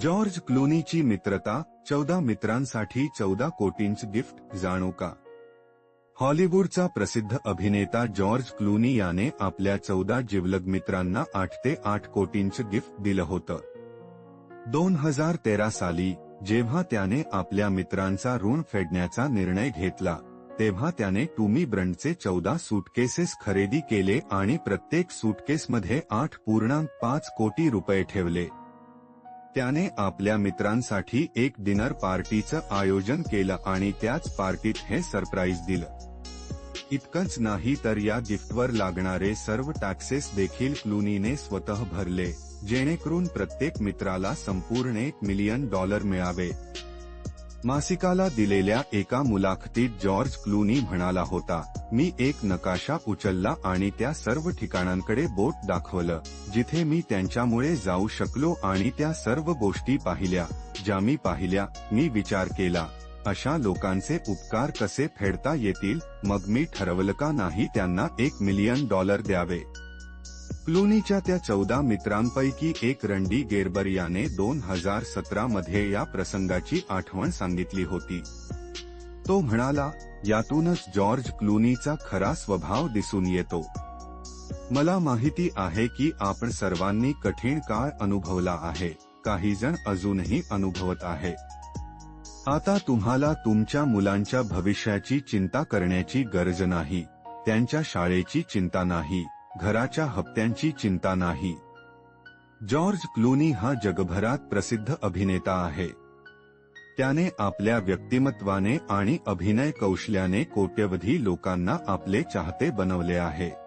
George क्लूनीची मित्रता चौदा मित्रांसाठी चौदा कोटींच गिफ्ट जाणू का? हॉलिवूडचा प्रसिद्ध अभिनेता जॉर्ज क्लूनी याने आपल्या चौदा जिवलग मित्रांना आठ ते आठ कोटींच गिफ्ट दिलं होतं. दोन हजार तेरा साली जेव्हा त्याने आपल्या मित्रांचा ऋण फेडण्याचा निर्णय घेतला तेव्हा त्याने टूमी ब्रंडचे चौदा सूटकेसेस खरेदी केले आणि प्रत्येक सूटकेसमध्ये आठ पूर्णांक पाच कोटी रुपये ठेवले. त्याने आपल्या मित्रांसाठी एक डिनर पार्टीचं आयोजन केलं आणि त्याच पार्टीत हे सरप्राईज दिलं. इतकंच नाही तर या गिफ्टवर लागणारे सर्व टॅक्सेस देखील क्लुनीने स्वतः भरले जेणेकरून प्रत्येक मित्राला संपूर्ण एक मिलियन डॉलर मिळावे. मासिकाला दिलेल्या एका मुलाखतीत जॉर्ज क्लूनी म्हणाला होता मी एक नकाशा उचलला आणि त्या सर्व ठिकाणांकडे बोट दाखवलं जिथे मी त्यांच्यामुळे जाऊ शकलो आणि त्या सर्व गोष्टी पाहिल्या ज्या मी पाहिल्या मी विचार केला अशा लोकांचे उपकार कसे फेडता येतील मग मी ठरवलं का नाही त्यांना एक मिलियन डॉलर द्यावे. क्लूनीच्या त्या चौदा मित्रांपैकी एक रंडी गेरबर याने दोन हजार सतरा मध्ये या प्रसंगाची आठवण सांगितली होती. तो म्हणाला यातूनच जॉर्ज क्लूनीचा खरा स्वभाव दिसून येतो. मला माहिती आहे की आपण सर्वांनी कठीण काळ अनुभवला आहे काही जण अजूनही अनुभवत आहे. आता तुम्हाला तुमच्या मुलांच्या भविष्याची चिंता करण्याची गरज नाही त्यांच्या शाळेची चिंता नाही. घराच्या हप्त्यांची चिंता नाही. जॉर्ज क्लूनी हा जगभरात प्रसिद्ध अभिनेता आहे. त्याने आपल्या व्यक्तिमत्वाने आणि अभिनय कौशल्याने कोट्यवधी लोकांना आपले चाहते बनवले आहे.